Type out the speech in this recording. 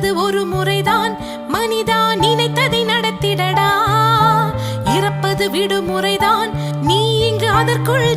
பிறப்பது ஒரு முறைதான். மனிதா நினைத்ததை நடத்திடடா. இறப்பது விடுமுறைதான். நீ இங்கு அதற்குள்